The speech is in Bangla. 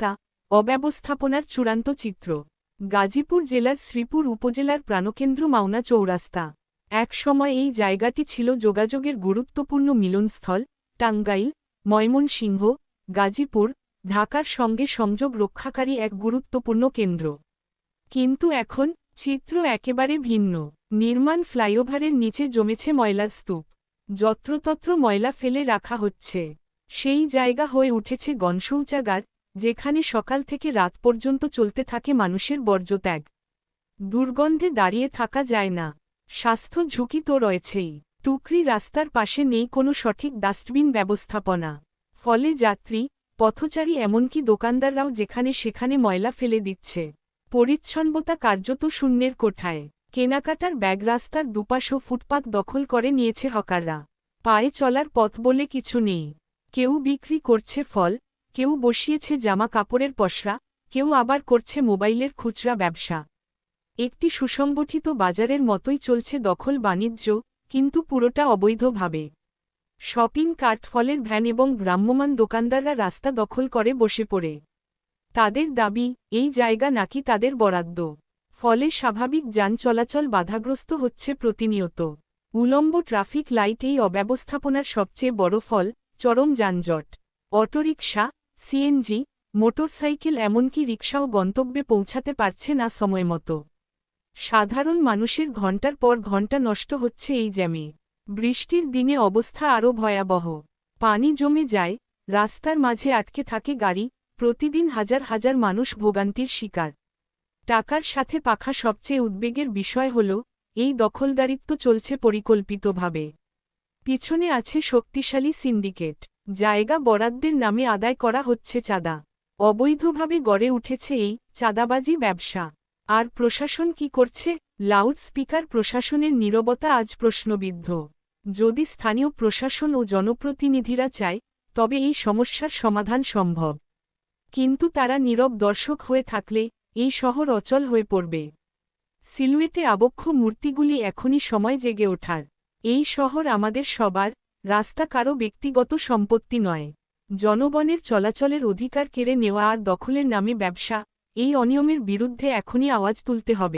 রাস্তা অব্যবস্থাপনার চূড়ান্ত চিত্র। গাজীপুর জেলার শ্রীপুর উপজেলার প্রাণকেন্দ্র মাওনা চৌরাস্তা। এক সময় এই জায়গাটি ছিল যোগাযোগের গুরুত্বপূর্ণ মিলনস্থল, টাঙ্গাইল, ময়মনসিংহ, গাজীপুর, ঢাকার সঙ্গে সংযোগ রক্ষাকারী এক গুরুত্বপূর্ণ কেন্দ্র। কিন্তু এখন, চিত্র একেবারে ভিন্ন। নির্মাণ ফ্লাইওভারের নিচে জমেছে ময়লার স্তূপ। যত্রতত্র ময়লা ফেলে রাখা হচ্ছে। সেই জায়গা হয়ে উঠেছে গণশৌচাগার যেখানে সকাল থেকে রাত পর্যন্ত চলতে থাকে মানুষের বর্জ্যত্যাগ। দুর্গন্ধে দাঁড়িয়ে থাকা যায় না। স্বাস্থ্য ঝুঁকি তো রয়েছেই। টুকরি রাস্তার পাশে নেই কোনো সঠিক ডাস্টবিন ব্যবস্থাপনা। ফলে যাত্রী, পথচারী এমনকি দোকানদাররাও যেখানে সেখানে ময়লা ফেলে দিচ্ছে। পরিচ্ছন্নতা কার্যত শূন্যের কোঠায়। কেনাকাটার ব্যাগ রাস্তার দুপাশ ও ফুটপাত দখল করে নিয়েছে হকাররা। পায়ে চলার পথ বলে কিছু নেই। কেউ বিক্রি করছে ফল কেউ বসিয়েছে জামা কাপড়ের পসরা, কেউ আবার করছে মোবাইলের খুচরা ব্যবসা। একটি সুসংগঠিত বাজারের মতোই চলছে দখল বাণিজ্য, কিন্তু পুরোটা অবৈধভাবে। শপিং কার্ট ফলের ভ্যান এবং ভ্রাম্যমাণ দোকানদাররা রাস্তা দখল করে বসে পড়ে। তাদের দাবি, এই জায়গা নাকি তাদের বরাদ্দ। ফলে স্বাভাবিক যান চলাচল বাধাগ্রস্ত হচ্ছে প্রতিনিয়ত। উলম্ব ট্রাফিক লাইট এই অব্যবস্থাপনার সবচেয়ে বড় ফল, চরম যানজট। অটোরিকশা সিএনজি, মোটরসাইকেল এমনকি রিকশাও গন্তব্যে পৌঁছাতে পারছে না সময়মতো সাধারণ মানুষের ঘণ্টার পর ঘণ্টা নষ্ট হচ্ছে এই জ্যামে। বৃষ্টির দিনে অবস্থা আরও ভয়াবহ। পানি জমে যায়, রাস্তার মাঝে আটকে থাকে গাড়ি, প্রতিদিন হাজার হাজার মানুষ ভোগান্তির শিকার। টাকার সাথে পাখা সবচেয়ে উদ্বেগের বিষয় হল, এই দখলদারিত্ব চলছে পরিকল্পিতভাবে। পিছনে আছে শক্তিশালী সিন্ডিকেট। জায়গা বরাদ্দের নামে আদায় করা হচ্ছে চাঁদা। অবৈধভাবে গড়ে উঠেছে এই চাঁদাবাজি ব্যবসা। আর প্রশাসন কি করছে? লাউড স্পিকার প্রশাসনের নীরবতা আজ প্রশ্নবিদ্ধ। যদি স্থানীয় প্রশাসন ও জনপ্রতিনিধিরা চায়, তবে এই সমস্যার সমাধান সম্ভব। কিন্তু তারা নীরব দর্শক হয়ে থাকলে, এই শহর অচল হয়ে পড়বে। সিলুয়েটে আবক্ষ মূর্তিগুলি এখনই সময় জেগে ওঠার। এই শহর আমাদের সবার রাস্তা কারও ব্যক্তিগত সম্পত্তি নয়। জনগণের চলাচলের অধিকার কেড়ে নেওয়া আর দখলের নামে ব্যবসা, এই অনিয়মের বিরুদ্ধে এখনই আওয়াজ তুলতে হবে।